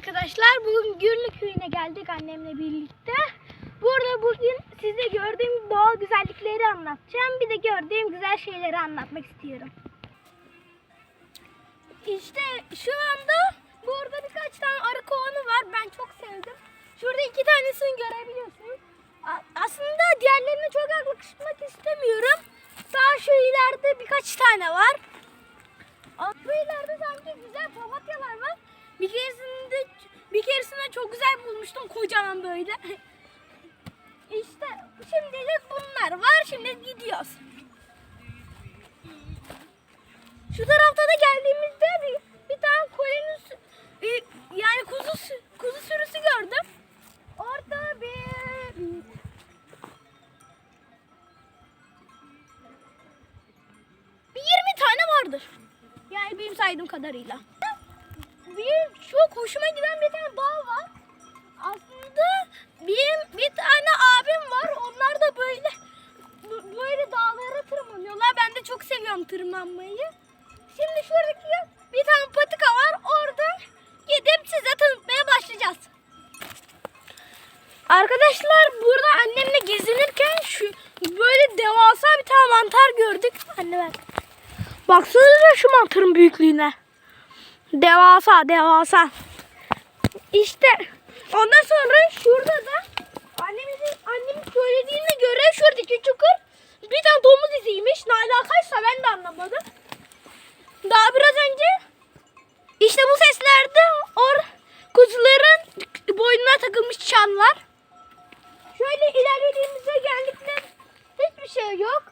arkadaşlar. Bugün Gürlü köyüne geldik annemle birlikte. Burada bugün size gördüğüm doğal güzellikleri anlatacağım. Bir de gördüğüm güzel şeyleri anlatmak istiyorum. İşte şu anda burada birkaç tane arı kovanı var. Ben çok sevdim. Şurada iki tanesini görebiliyorsunuz. Aslında diğerlerine çok yaklaşmak istemiyorum. Daha şu ileride birkaç tane var. Bu ileride sanki güzel papatyalar var. Bir keresinde çok güzel bulmuştum kocaman böyle. İşte şimdilik bunlar var. Şimdi gidiyoruz. Şu tarafta da geldiğimizde bir, bir tane bir- yani kuzu kuzu sürüsü gördüm. Orada bir bir 20 tane vardır. Yani benim saydığım kadarıyla. Bir çok hoşuma giden bir tane dağ var. Aslında benim bir tane abim var. Onlar da böyle böyle dağlara tırmanıyorlar. Ben de çok seviyorum tırmanmayı. Şimdi şuradaki bir tane patika var. Orada gidip size tanıtmaya başlayacağız. Arkadaşlar burada annemle gezinirken şu böyle devasa bir tane mantar gördük. Anne bak. Baksanıza şu mantarın büyüklüğüne. Devasa devasa. İşte ondan sonra şurada da annemizin annemin söylediğine göre şuradaki çukur bir tane domuz iziymiş. Ne alakaysa ben de anlamadım. Daha biraz önce işte bu seslerde or kuzuların boynuna takılmış çanlar. Şöyle ilerlediğimizde geldikler hiçbir şey yok.